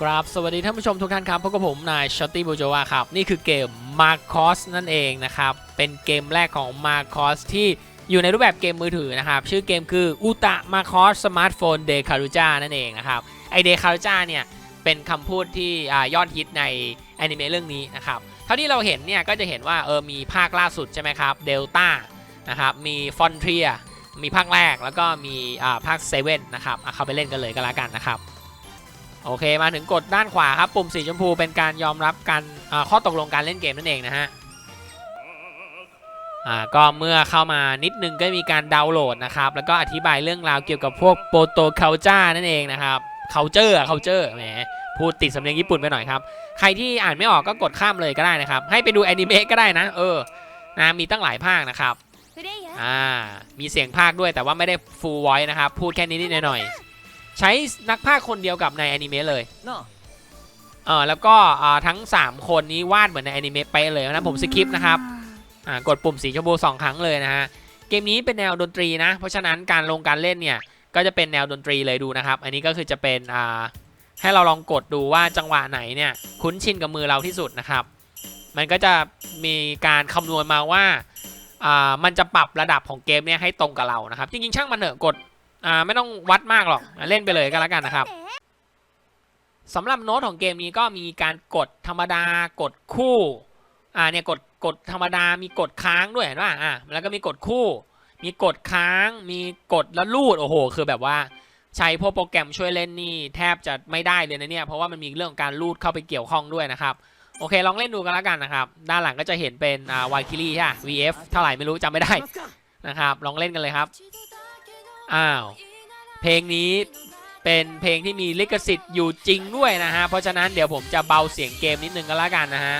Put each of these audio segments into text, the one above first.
กราบสวัสดีท่านผู้ชมทุกท่านครับพบกับผมนายชอตตี้บูโจวาครับ นี่คือเกม Marcos นั่นเองนะครับ เป็นเกมแรกของ Marcos ที่อยู่ในรูปแบบเกมมือถือนะครับ ชื่อเกมคือ Uta Marcos Smartphone De Caruja นั่นเองนะครับ ไอ De Caruja เนี่ยเป็นคำพูดที่อยอดฮิตในแอนิเมะเรื่องนี้นะครับ เท่าที่เราเห็นเนี่ยก็จะเห็นว่าเออมีภาคล่าสุดใช่ไหมครับเดลต้านะครับมีฟอนเทียมีภาคแรกแล้วก็มีภาคเซเว่นนะครับเข้าไปเล่นกันเลยก็แล้วกันนะครับ โอเคมาถึงกดด้านขวาครับ ปุ่มสีชมพูเป็นการยอมรับการข้อตกลงการเล่นเกมนั่นเองนะฮะอ่าก็เมื่อเข้ามานิดนึงก็มีการดาวน์โหลดนะครับ แล้วก็อธิบายเรื่องราวเกี่ยวกับพวกโปรโตคาลเจ้านั่นเองนะครับเคาเจอร์เคาเจอร์แหมพูดติดสำเนียงญี่ปุ่นไปหน่อยครับ ใครที่อ่านไม่ออกก็กดข้ามเลยก็ได้นะครับ ให้ไปดูแอนิเมะก็ได้นะเออนะมีตั้งหลายภาคนะครับอ่ามีเสียงภาคด้วยแต่ว่าไม่ได้ฟูลไวท์นะครับ พูดแค่นี้นิดหน่อย ใช้นักภาคคนเดียวกับในแอนิเมะเลยなあเออแล้วก็อ่าทั้ง 3 คนนี้วาดเหมือนในแอนิเมะไปะเลยนะผมสคิปนะครับอ่ากดปุ่มสีชมพูสองครั้งเลยนะฮะเกมนี้เป็นแนวดนตรีนะ เพราะฉะนั้นการลงการเล่นเนี่ยก็จะเป็นแนวดนตรีเลยดูนะครับ อันนี้ก็คือจะเป็นอ่าให้เราลองกดดูว่าจังหวะไหนเนี่ยคุ้นชินกับมือเราที่สุดนะครับ มันก็จะมีการคำนวณมาว่าอ่ามันจะปรับระดับของเกมเนี่ยให้ตรงกับเรานะครับ จริงๆช่างมันเถอะกด่าไม่ต้องวัดมากหรอกเล่นไปเลยก็แล้วกันนะครับสำหรับโน้ตของเกมนี้ก็มีการกดธรรมดากดคู่อ่าเนี่ยกดกดธรรมดามีกดค้างด้วยเห็นป่ะอ่าแล้วก็มีกดคู่ มีกดค้าง มีกดแล้วลูดโอ้โห คือแบบว่าใช้พวกโปรแกรมช่วยเล่นนี่แทบจะไม่ได้เลยนะเนี่ยเพราะว่ามันมีเรื่องการลูดเข้าไปเกี่ยวข้องด้วยนะครับโอเคลองเล่นดูกันแล้วกันนะครับด้านหลังก็จะเห็นเป็นอะวายคิรี่ใช่ VF เท่าไหร่ไม่รู้จำไม่ได้นะครับลองเล่นกันเลยครับ อ้าว เพลงนี้เป็นเพลงที่มีลิขสิทธิ์อยู่จริงด้วยนะฮะ เพราะฉะนั้นเดี๋ยวผมจะเบาเสียงเกมนิดนึงก็แล้วกันนะฮะ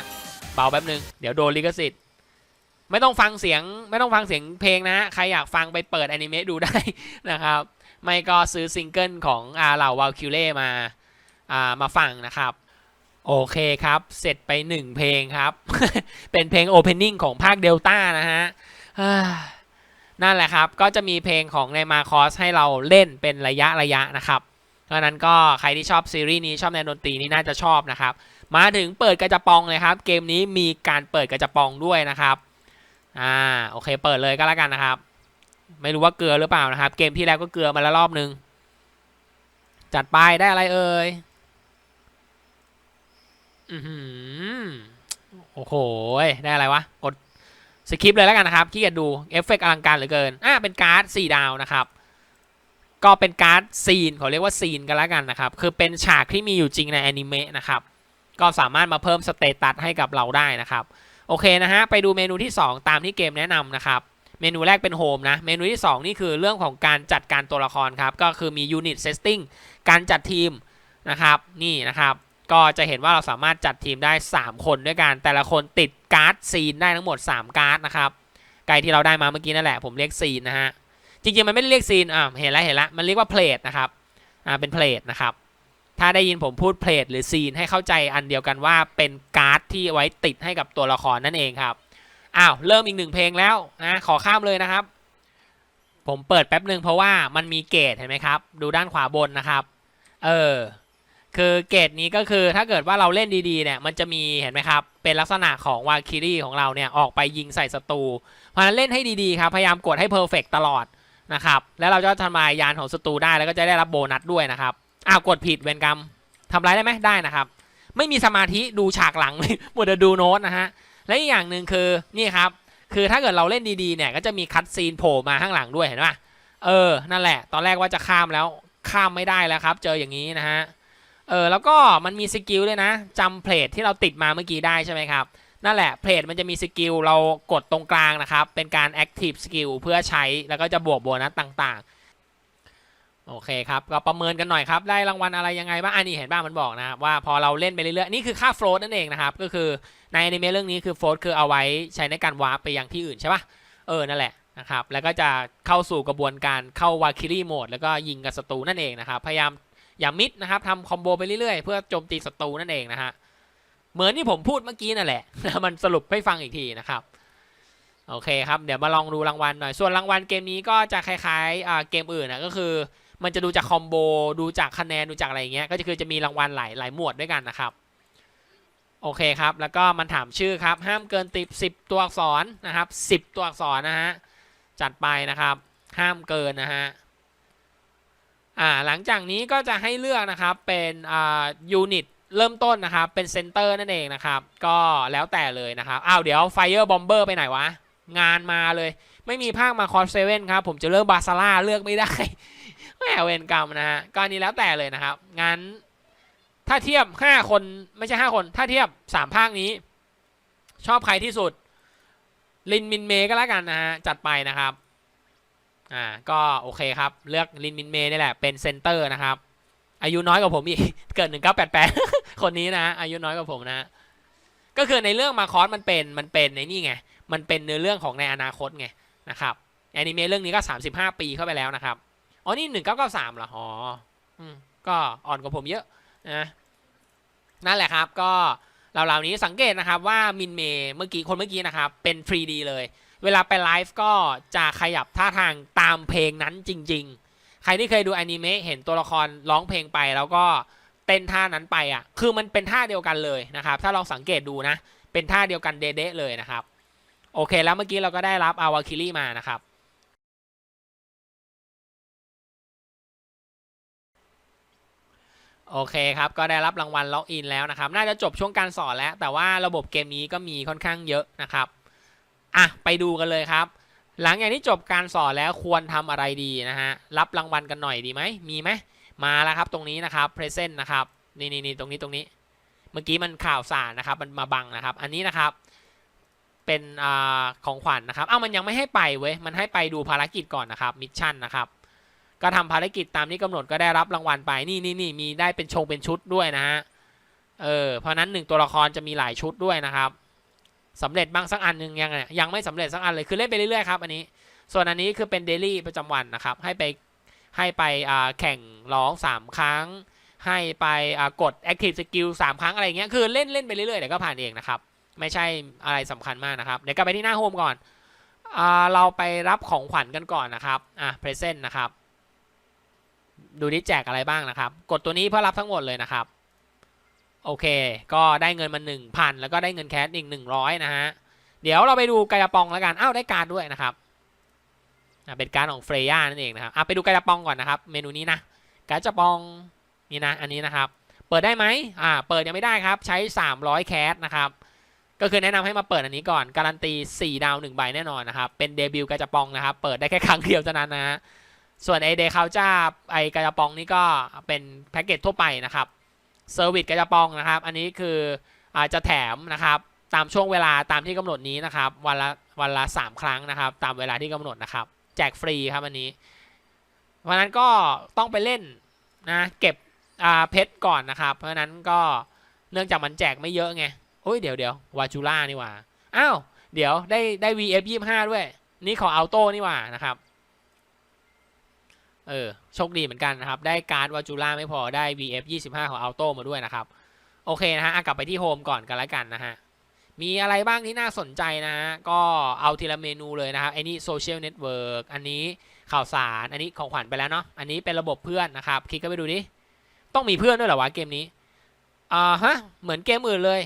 เบาแป๊บนึง เดี๋ยวโดนลิขสิทธิ์ ไม่ต้องฟังเสียงไม่ต้องฟังเสียงเพลงนะฮะ ใครอยากฟังไปเปิดอนิเมะดูได้นะครับ ไม่ก็ซื้อซิงเกิลของอาเหล่าวาลคิวเล่มาอ่ามาฟังนะครับ โอเคครับ เสร็จไปหนึ่งเพลงครับ เป็นเพลงโอเพนนิ่งของภาคเดลต้านะฮะ นั่นแหละครับ ก็จะมีเพลงของในมาคอสให้เราเล่นเป็นระยะระยะนะครับเพราะนั้นก็ใครที่ชอบซีรีส์นี้ชอบแนวดนตรีนี้น่าจะชอบนะครับ มาถึงเปิดกระจะปองเลยครับ เกมนี้มีการเปิดกระจะปองด้วยนะครับอ่าโอเคเปิดเลยก็แล้วกันนะครับ ไม่รู้ว่าเกลือหรือเปล่านะครับ เกมที่แล้วก็เกลือมาแล้วรอบนึง จัดไปได้อะไรเอ่ยอือหือโอ้โหได้อะไรวะกด สคริปเลยแล้วกันนะครับขี้เกียจดูเอฟเฟกต์อลังการเหลือเกินอ่าเป็นการ์ด4ดาวนะครับก็เป็นการ์ดซีนเขาเรียกว่าซีนกันแล้วกันนะครับ คือเป็นฉากที่มีอยู่จริงในแอนิเมะนะครับ ก็สามารถมาเพิ่มสเตตัสให้กับเราได้นะครับ โอเคนะฮะ ไปดูเมนูที่ 2 ตามที่เกมแนะนำนะครับ เมนูแรกเป็นโฮมนะ เมนูที่ 2 นี่คือเรื่องของการจัดการตัวละครครับ ก็คือมียูนิตเซตติ้งการจัดทีมนะครับ นี่นะครับ ก็จะเห็นว่าเราสามารถจัดทีมได้ 3 คนด้วยกัน แต่ละคนติด การ์ดซีนได้ทั้งหมด 3 การ์ดนะครับไกลที่เราได้มาเมื่อกี้นั่นแหละผมเรียกซีนนะฮะจริงๆมันไม่ได้เรียกซีนอ่าเห็นแล้วเห็นแล้วมันเรียกว่าเพลทนะครับอ่าเป็นเพลทนะครับถ้าได้ยินผมพูดเพลทหรือซีนให้เข้าใจอันเดียวกันว่าเป็นการ์ดที่ไว้ติดให้กับตัวละครนั่นเองครับอ้าวเริ่มอีกหนึ่งเพลงแล้วนะขอข้ามเลยนะครับ ผมเปิดแป๊บหนึ่งเพราะว่ามันมีเกตเห็นไหมครับ ดูด้านขวาบนนะครับ เออ คือเกตนี้ก็คือถ้าเกิดว่าเราเล่นดีๆเนี่ยมันจะมีเห็นไหมครับ เป็นลักษณะของวาคิรี่ของเราเนี่ยออกไปยิงใส่ศัตรูเพราะนั้นเล่นให้ดีๆครับ พยายามกดให้เพอร์เฟกตลอดนะครับ แล้วเราจะทำลายยานของศัตรูได้แล้วก็จะได้รับโบนัสด้วยนะครับอ้าวกดผิดเวรกรรมทำร้ายได้ไหมได้นะครับ ไม่มีสมาธิดูฉากหลังหมดแต่ดูโน้ตนะฮะและอีกอย่างหนึ่งคือนี่ครับคือถ้าเกิดเราเล่นดีๆเนี่ยก็จะมีคัตซีนโผล่มาข้างหลังด้วยเห็นปะเออนั่นแหละ ตอนแรกว่าจะข้ามแล้วข้ามไม่ได้แล้วครับ เจออย่างนี้นะฮะ เออแล้วก็มันมีสกิลด้วยนะจำเพลทที่เราติดมาเมื่อกี้ได้ใช่ไหมครับนั่นแหละเพลทมันจะมีสกิลเรากดตรงกลางนะครับ เป็นการ active skill เพื่อใช้แล้วก็จะบวกโบนัสต่างๆ โอเคครับ ก็ประเมินกันหน่อยครับ ได้รางวัลอะไรยังไงบ้างอันนี้เห็นบ้างมันบอกนะว่าพอเราเล่นไปเรื่อยๆ นี่คือค่าโฟลตนั่นเองนะครับ ก็คือในอนิเมะเรื่องนี้คือโฟลตคือเอาไว้ใช้ในการวาร์ปไปยังที่อื่นใช่ปะเออนั่นแหละนะครับแล้วก็จะเข้าสู่กระบวนการเข้าวาคิรี่โหมดแล้วก็ยิงกับศัตรูนั่นเองนะครับพยายาม อย่ามิดนะครับทำคอมโบไปเรื่อยๆ เพื่อโจมตีศัตรูนั่นเองนะฮะเหมือนที่ผมพูดเมื่อกี้นั่นแหละมันสรุปให้ฟังอีกทีนะครับโอเคครับเดี๋ยวมาลองดูรางวัลหน่อย ส่วนรางวัลเกมนี้ก็จะคล้ายๆเกมอื่นนะก็คือ มันจะดูจากคอมโบดูจากคะแนนดูจากอะไรอย่างเงี้ยก็คือจะมีรางวัลหลายหลายหมวดด้วยกันนะครับโอเคครับแล้วก็มันถามชื่อครับห้ามเกินติดสิบตัวอักษรนะครับสิบตัวอักษรนะฮะจัดไปนะครับห้ามเกินนะฮะ อ่าหลังจากนี้ก็จะให้เลือกนะครับเป็นอ่ายูนิตเริ่มต้นนะครับเป็นเซนเตอร์นั่นเองนะครับ ก็แล้วแต่เลยนะครับอ้าวเดี๋ยวไฟเออร์บอมเบอร์ไปไหนวะ งานมาเลย ไม่มีภาคมาคอสเซเว่นครับ ผมจะเลือกบาซาร่าเลือกไม่ได้แหมเวรกรรมนะฮะก็อันนี้แล้วแต่เลยนะครับ งั้น ถ้าเทียบ 5 คนไม่ใช่ 5 คน ถ้าเทียบ 3 ภาคนี้ ชอบใครที่สุด ลินมินเมก็แล้วกันนะฮะจัดไปนะครับ อ่าก็โอเคครับ เลือกลินมินเมย์นี่แหละเป็นเซนเตอร์นะครับ อายุน้อยกว่าผมอีก เกิด1988คนนี้นะ อายุน้อยกว่าผมนะ ก็คือในเรื่องมาคอสมันเป็นมันเป็นในนี่ไง มันเป็นเนื้อเรื่องของในอนาคตไงนะครับแอนิเมะเรื่องนี้ก็35ปีเข้าไปแล้วนะครับ อ๋อนี่1993เหรออ๋ออืมก็อ่อนกว่าผมเยอะนะนั่นแหละครับก็เหล่านี้สังเกตนะครับว่ามินเมย์เมื่อกี้คนเมื่อกี้นะครับเป็น 3D เลย เวลาไปไลฟ์ก็จะขยับท่าทางตามเพลงนั้นจริง ๆ ใครที่เคยดูอนิเมะเห็นตัวละครร้องเพลงไปแล้วก็เต้นท่านั้นไปอะ คือมันเป็นท่าเดียวกันเลยนะครับ ถ้าลองสังเกตดูนะ เป็นท่าเดียวกันเด๊ะๆเลยนะครับ โอเค แล้วเมื่อกี้เราก็ได้รับอาวาคิริมานะครับ โอเคครับ ก็ได้รับรางวัลล็อกอินแล้วนะครับ น่าจะจบช่วงการสอนแล้ว แต่ว่าระบบเกมนี้ก็มีค่อนข้างเยอะนะครับ อะไปดูกันเลยครับ หลังจากที่จบการสอนแล้วควรทำอะไรดีนะฮะรับรางวัลกันหน่อยดีไหมมีไหมมาแล้วครับตรงนี้นะครับ present นะครับนี่นี่นี่ตรงนี้ตรงนี้ เมื่อกี้มันข่าวสารนะครับ มันมาบังนะครับ อันนี้นะครับ เป็นอ่าของขวัญนนะครับเอ้ามันยังไม่ให้ไปเว้ยมันให้ไปดูภารกิจก่อนนะครับมิชชั่นนะครับก็ทำภารกิจตามที่กำหนดก็ได้รับรางวัลไปนี่นี่นี่มีได้เป็นชงเป็นชุดด้วยนะฮะเออเพราะนั้นหนึ่งตัวละครจะมีหลายชุดด้วยนะครับ สำเร็จบ้างสักอันหนึ่งยังยังไม่สำเร็จสักอันเลยคือเล่นไปเรื่อยๆครับอันนี้ ส่วนอันนี้คือเป็นเดลี่ประจำวันนะครับ ให้ไปให้ไปแข่งร้อง 3 ครั้ง ให้ไปกด active skill 3 ครั้งอะไรเงี้ยคือเล่นเล่นไปเรื่อยๆเดี๋ยวก็ผ่านเองนะครับ ไม่ใช่อะไรสำคัญมากนะครับ เดี๋ยวกลับไปที่หน้าโฮมก่อนอเราไปรับของขวัญกันก่อนนะครับอะ present นะครับ ดูนี่แจกอะไรบ้างนะครับ กดตัวนี้เพื่อรับทั้งหมดเลยนะครับ โอเค ก็ได้เงินมา1,000 แล้วก็ได้เงินแคสอีก100 นะฮะ เดี๋ยวเราไปดูกายปองแล้วกัน อ้าว ได้การด้วยนะครับเป็นการของเฟรย่านั่นเองนะครับอะไปดูกายปองก่อนนะครับ เมนูนี้นะกายปองนี่นะ อันนี้นะครับ เปิดได้ไหมอ่า เปิดยังไม่ได้ครับ ใช้ 300 แคสนะครับ ก็คือแนะนำให้มาเปิดอันนี้ก่อน การันตี 4 ดาว1ใบแน่นอนนะครับ เป็นเดบิวต์กายปองนะครับ เปิดได้แค่ครั้งเดียวเท่านั้นนะฮะส่วนไอเดคาจ้าไอกระปองนี่ก็เป็นแพ็กเกจทั่วไปนะครับ เซอร์วิสกระปองนะครับ อันนี้คืออาจจะแถมนะครับ ตามช่วงเวลาตามที่กำหนดนี้นะครับ วันละวันละสามครั้งนะครับ ตามเวลาที่กำหนดนะครับ แจกฟรีครับอันนี้ เพราะนั้นก็ต้องไปเล่นนะเก็บเพชรก่อนนะครับ เพราะฉะนั้นก็เนื่องจากมันแจกไม่เยอะไงโอ้ยเดี๋ยวเดี๋ยววาจูล่านี่ว่าอ้าวเดี๋ยวได้ได้ VF 25 ด้วย นี่ของอัลโต้นี่ว่านะครับ เออโชคดีเหมือนกันนะครับ ได้การ์ดวาจูล่าไม่พอได้ VF 25 ของ Auto มาด้วยนะครับ โอเคนะฮะอะกลับไปที่โฮมก่อนกันแล้วกันนะฮะ มีอะไรบ้างที่น่าสนใจนะฮะ ก็เอาทีละเมนูเลยนะครับไอ้นี่โซเชียลเน็ตเวิร์กอันนี้ข่าวสาร อันนี้ของขวัญไปแล้วเนาะ อันนี้เป็นระบบเพื่อนนะครับ คลิกเข้าไปดูดิ ต้องมีเพื่อนด้วยเหรอวะเกมนี้ อ่าฮะ เหมือนเกมอื่นเลย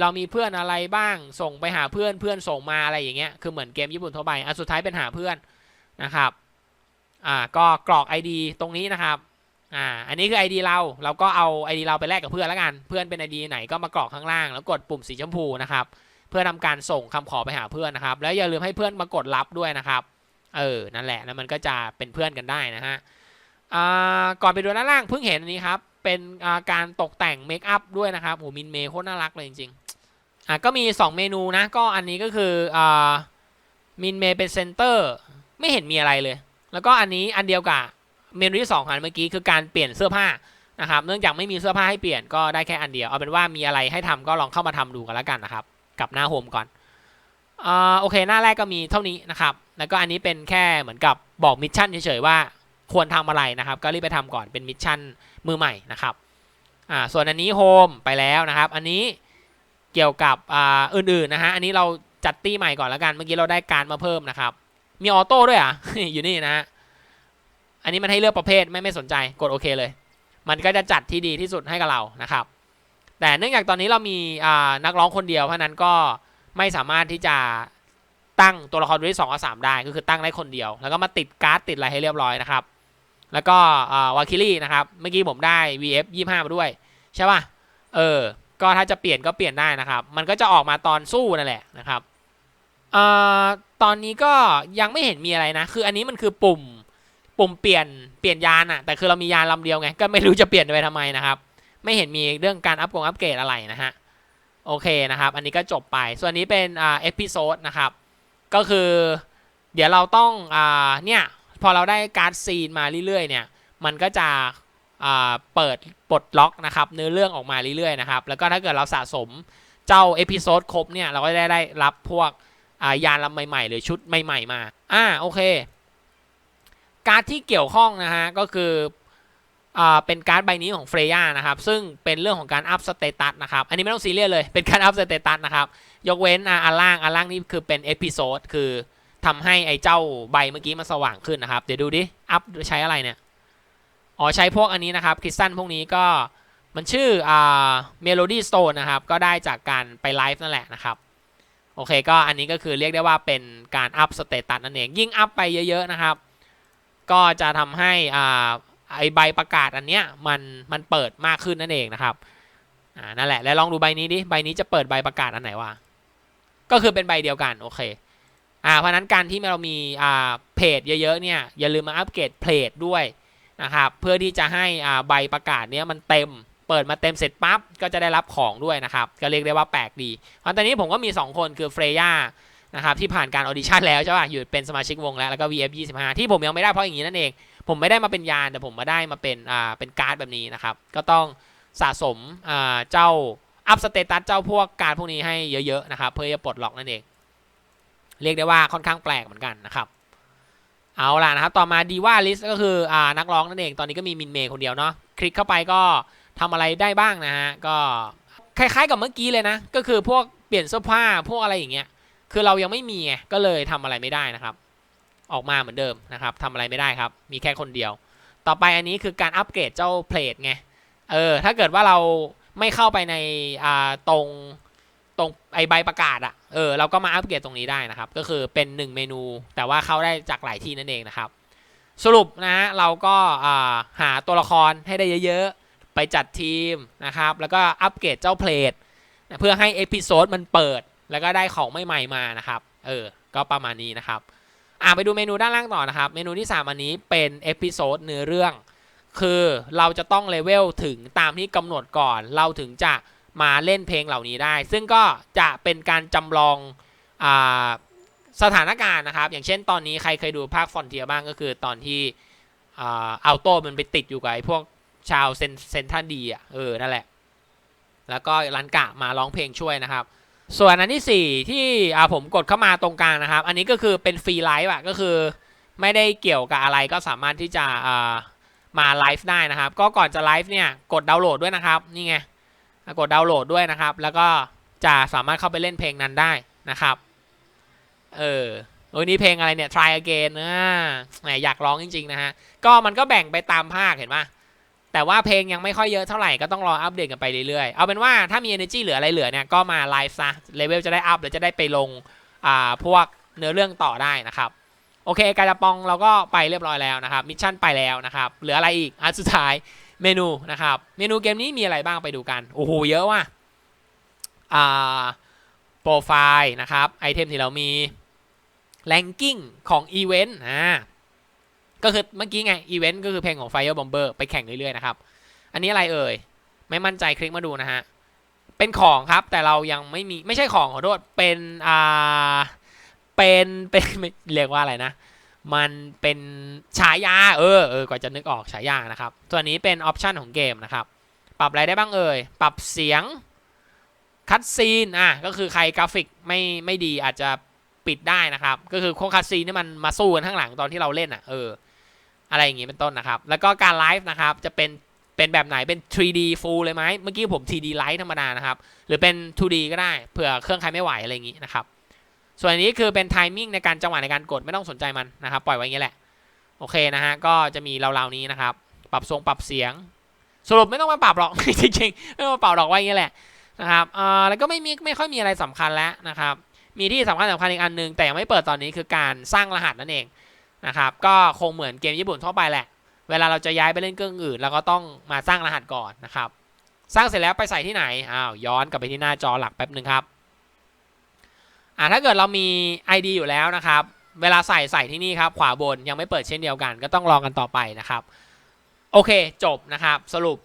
เรามีเพื่อนอะไรบ้าง ส่งไปหาเพื่อน เพื่อนส่งมาอะไรอย่างเงี้ย คือเหมือนเกมญี่ปุ่นทั่วไป อันสุดท้ายเป็นหาเพื่อนนะครับ อ่าก็กรอก ID ตรงนี้นะครับอ่าอันนี้คือ ID เราเราก็เอา ID เราไปแลกกับเพื่อนแล้วกัน เพื่อนเป็น ID ไหนก็มากรอกข้างล่าง แล้วกดปุ่มสีชมพูนะครับ เพื่อทำการส่งคำขอไปหาเพื่อนนะครับ แล้วอย่าลืมให้เพื่อนมากดรับด้วยนะครับ เออนั่นแหละแล้วมันก็จะเป็นเพื่อนกันได้นะฮะอ่าก่อนไปดูด้านล่างเพิ่งเห็นอันนี้ครับเป็นอ่าการตกแต่งเมคอัพด้วยนะครับโหมินเมย์โคตรน่ารักเลยจริงๆอะก็มี 2 เมนูนะก็อันนี้ก็คืออ่ามินเมย์เป็นเซนเตอร์ไม่เห็นมีอะไรเลย แล้วก็อันนี้อันเดียวกับเมนูที่2อันเมื่อกี้คือการเปลี่ยนเสื้อผ้านะครับ เนื่องจากไม่มีเสื้อผ้าให้เปลี่ยนก็ได้แค่อันเดียวเอาเป็นว่ามีอะไรให้ทำก็ลองเข้ามาทำดูกันแล้วกันนะครับ กับหน้าโฮมก่อนอ่าโอเคหน้าแรกก็มีเท่านี้นะครับ แล้วก็อันนี้เป็นแค่เหมือนกับบอกมิชชั่นเฉยๆว่าควรทำอะไรนะครับ ก็รีบไปทำก่อนเป็นมิชชั่นมือใหม่นะครับอ่าส่วนอันนี้โฮมไปแล้วนะครับ อันนี้เกี่ยวกับอ่าอื่นๆนะฮะอันนี้เราจัดตี้ใหม่ก่อนแล้วกันเมื่อกี้เราได้การมาเพิ่มนะครับ มีออโต้ด้วยอะ อยู่นี่นะ อันนี้มันให้เลือกประเภทไม่ไม่สนใจกดโอเคเลย มันก็จะจัดที่ดีที่สุดให้กับเรานะครับ แต่เนื่องจากตอนนี้เรามีนักร้องคนเดียวเพราะนั้นก็ไม่สามารถที่จะตั้งตัวละครตัวที่สองกับสามได้ก็คือตั้งได้คนเดียว แล้วก็มาติดการ์ดติดอะไรให้เรียบร้อยนะครับ แล้วก็วาคิลี่นะครับ เมื่อกี้ผมได้ VF 25มาด้วยใช่ป่ะ เออ ก็ถ้าจะเปลี่ยนก็เปลี่ยนได้นะครับ มันก็จะออกมาตอนสู้นั่นแหละนะครับอ่อ ตอนนี้ก็ยังไม่เห็นมีอะไรนะ คืออันนี้มันคือปุ่มปุ่มเปลี่ยนเปลี่ยนยานอะแต่คือเรามียานลำเดียวไง ก็ไม่รู้จะเปลี่ยนไปทำไมนะครับ ไม่เห็นมีเรื่องการอัพกงอัปเกรดอะไรนะฮะ โอเคนะครับ อันนี้ก็จบไป ส่วนนี้เป็นอ่าเอพิโซดนะครับ ก็คือ เดี๋ยวเราต้องอ่าเนี่ย พอเราได้การ์ดซีนมาเรื่อยๆ เนี่ย มันก็จะอ่าเปิดปลดล็อกนะครับ เนื้อเรื่องออกมาเรื่อยๆ นะครับ แล้วก็ถ้าเกิดเราสะสมเจ้าเอพิโซดครบเนี่ย เราก็ได้ได้รับพวกายานลำใหม่ๆ หรือชุดใหม่ ๆ มา อ่าโอเค การ์ดที่เกี่ยวข้องนะฮะก็คืออ่าเป็นการ์ดใบนี้ของเฟรย่านะครับ ซึ่งเป็นเรื่องของการอัพสเตตัสนะครับ อันนี้ไม่ต้องซีเรียสเลย เป็นการอัพสเตตัสนะครับ ยกเว้นอ่าอันล่าง อันล่างนี่คือเป็นเอพิโซด คือทำให้ไอ้เจ้าใบเมื่อกี้มันสว่างขึ้นนะครับ เดี๋ยวดูดิ อัพใช้อะไรเนี่ย อ๋อใช้พวกอันนี้นะครับ คริสตัลพวกนี้ก็มันชื่ออ่าเมโลดี้สโตนนะครับ ก็ได้จากการไปไลฟ์นั่นแหละนะครับ โอเคก็อันนี้ก็คือเรียกได้ว่าเป็นการอัพสเตตัสนั่นเองยิ่งอัพไปเยอะๆนะครับ ก็จะทำให้อ่าไอใบประกาศอันเนี้ยมันมันเปิดมากขึ้นนั่นเองนะครับอ่านั่นแหละแล้วลองดูใบนี้ดิใบนี้จะเปิดใบประกาศอันไหนวะก็คือเป็นใบเดียวกันโอเคอ่าเพราะฉะนั้นการที่เรามีอ่าเพจเยอะๆเนี่ยอย่าลืมมาอัปเกรดเพจด้วยนะครับเพื่อที่จะให้อ่าใบประกาศเนี้ยมันเต็ม เปิดมาเต็มเสร็จปั๊บก็จะได้รับของด้วยนะครับ ก็เรียกได้ว่าแปลกดีเพราะตอนนี้ผมก็มี 2 คนคือเฟรย่านะครับที่ผ่านการออดิชั่นแล้วใช่ป่ะอยู่เป็นสมาชิกวงแล้วแล้วก็ VF 25ที่ผมยังไม่ได้เพราะอย่างนี้นั่นเอง ผมไม่ได้มาเป็นยานแต่ผมมาได้มาเป็นอ่าเป็นการ์ดแบบนี้นะครับ ก็ต้องสะสมอ่าเจ้าอัพสเตตัสเจ้าพวกการพวกนี้ให้เยอะๆนะครับ เพื่อจะปลดล็อกนั่นเอง เรียกได้ว่าค่อนข้างแปลกเหมือนกันนะครับเอาล่ะนะครับต่อมาดีว่าลิสก็คืออ่านักร้องนั่นเองตอนนี้ก็มีมินเมย์คนเดียวเนาะคลิกเข้าไปก็ ทำอะไรได้บ้างนะฮะก็คล้ายๆกับเมื่อกี้เลยนะ ก็คือพวกเปลี่ยนเสื้อผ้าพวกอะไรอย่างเงี้ยคือเรายังไม่มีไงก็เลยทำอะไรไม่ได้นะครับ ออกมาเหมือนเดิมนะครับทำอะไรไม่ได้ครับ มีแค่คนเดียว ต่อไปอันนี้คือการอัปเกรดเจ้าเพลทไงเออถ้าเกิดว่าเราไม่เข้าไปในอ่าตรงตรงไอใบประกาศอะเออเราก็มาอัปเกรดตรงนี้ได้นะครับ ก็คือเป็น 1 เมนู แต่ว่าเข้าได้จากหลายที่นั่นเองนะครับ สรุปนะฮะเราก็อ่าหาตัวละครให้ได้เยอะ ไปจัดทีมนะครับ แล้วก็อัปเกรดเจ้าเพลทเพื่อให้เอพิโซดมันเปิด แล้วก็ได้ของใหม่ๆมานะครับ เออ ก็ประมาณนี้นะครับ อ่าไปดูเมนูด้านล่างต่อนะครับ เมนูที่ 3 อันนี้เป็นเอพิโซดเนื้อเรื่อง คือเราจะต้องเลเวลถึงตามที่กำหนดก่อน เราถึงจะมาเล่นเพลงเหล่านี้ได้ ซึ่งก็จะเป็นการจำลองอาสถานการณ์นะครับ อย่างเช่นตอนนี้ใครเคยดูภาคฟอนเทียบ้างก็คือตอนที่อัลโต้มันไปติดอยู่กับไอ้พวก ชาวเซนเซนทันดีอะเออนั่นแหละ แล้วก็รันกะมาร้องเพลงช่วยนะครับ ส่วนอันที่ 4 ที่ผมกดเข้ามาตรงกลางนะครับ อันนี้ก็คือเป็นฟรีไลฟ์อะก็คือไม่ได้เกี่ยวกับอะไรก็สามารถที่จะมาไลฟ์ได้นะครับ ก็ก่อนจะไลฟ์เนี่ยกดดาวน์โหลดด้วยนะครับนี่ไงกดดาวน์โหลดด้วยนะครับ แล้วก็จะสามารถเข้าไปเล่นเพลงนั้นได้นะครับ เออโอ้ยนี่เพลงอะไรเนี่ย try again นะแหมอยากร้องจริง ๆ นะฮะ ก็มันก็แบ่งไปตามภาคเห็นไหม แต่ว่าเพลงยังไม่ค่อยเยอะเท่าไหร่ก็ต้องรออัปเดตกันไปเรื่อยๆ เอาเป็นว่าถ้ามี energy เหลืออะไรเหลือเนี่ยก็มาไลฟ์ซะเลเวลจะได้อัพหรือจะได้ไปลงอ่าพวกเนื้อเรื่องต่อได้นะครับโอเคกาจะปองเราก็ไปเรียบร้อยแล้วนะครับมิชชั่นไปแล้วนะครับเหลืออะไรอีกอันสุดท้ายเมนูนะครับเมนูเกมนี้มีอะไรบ้างไปดูกันโอ้โหเยอะว่ะอ่าโปรไฟล์นะครับไอเทมที่เรามีแ a งกิ้งของอีเวนต์อ่า ก็คือเมื่อกี้ไงอีเวนต์ก็คือเพลงของ Fire Bomber ไปแข่งเรื่อยๆนะครับ อันนี้อะไรเอ่ย ไม่มั่นใจคลิกมาดูนะฮะ เป็นของครับแต่เรายังไม่มีไม่ใช่ของขอโทษเป็นอ่าเป็นเป็นเรียกว่าอะไรนะ มันเป็นฉายาเออเออกว่าจะนึกออกฉายานะครับตัวนี้เป็นออปชันของเกมนะครับ ปรับอะไรได้บ้างเอ่ย ปรับเสียงคัดซีนอะก็คือใครกราฟิกไม่ไม่ดีอาจจะปิดได้นะครับ ก็คือโค้งคัดซีนที่มันมาสู้กันข้างหลังตอนที่เราเล่นอะเออ อะไรอย่างงี้เป็นต้นนะครับ แล้วก็การไลฟ์นะครับจะเป็นเป็นแบบไหนเป็น 3D full เลยไหมเมื่อกี้ผม 3D light ธรรมดานะครับ หรือเป็น 2D ก็ได้เผื่อเครื่องใครไม่ไหวอะไรอย่างงี้นะครับ ส่วนอันนี้คือเป็น timing ในการจังหวะในการกดไม่ต้องสนใจมันนะครับ ปล่อยไว้อย่างนี้แหละ โอเคนะฮะก็จะมีราวๆนี้นะครับ ปรับทรงปรับเสียง สรุปไม่ต้องมาปรับหรอกจริงๆไม่ต้องมาปรับหรอกไว้อย่างนี้แหละนะครับอ่อแล้วก็ไม่มีไม่ค่อยมีอะไรสำคัญแล้วนะครับ มีที่สำคัญสำคัญอีกอันหนึงแต่ยังไม่เปิดตอนนี้คือการสร้างรหัสนั่นเอง นะครับก็คงเหมือนเกมญี่ปุ่นทั่วไปแหละ เวลาเราจะย้ายไปเล่นเครื่องอื่นเราก็ต้องมาสร้างรหัสก่อนนะครับ สร้างเสร็จแล้วไปใส่ที่ไหนอ้าวย้อนกลับไปที่หน้าจอหลักแป๊บหนึ่งครับอ่าถ้าเกิดเรามี ID อยู่แล้วนะครับ เวลาใส่ใส่ที่นี่ครับ ขวาบนยังไม่เปิดเช่นเดียวกัน ก็ต้องรอกันต่อไปนะครับ โอเคจบนะครับ สรุป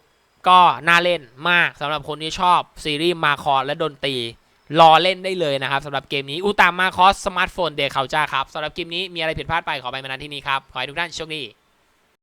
ก็น่าเล่นมากสำหรับคนที่ชอบซีรีส์มาคอและดนตรี รอเล่นได้เลยนะครับสำหรับเกมนี้อุตามมาคอสสมาร์ทโฟนเดย์เคาจ้าครับสำหรับเกมนี้มีอะไรผิดพลาดไปขอไปมาณที่นี้ครับ ขอให้ทุกท่านโชคดี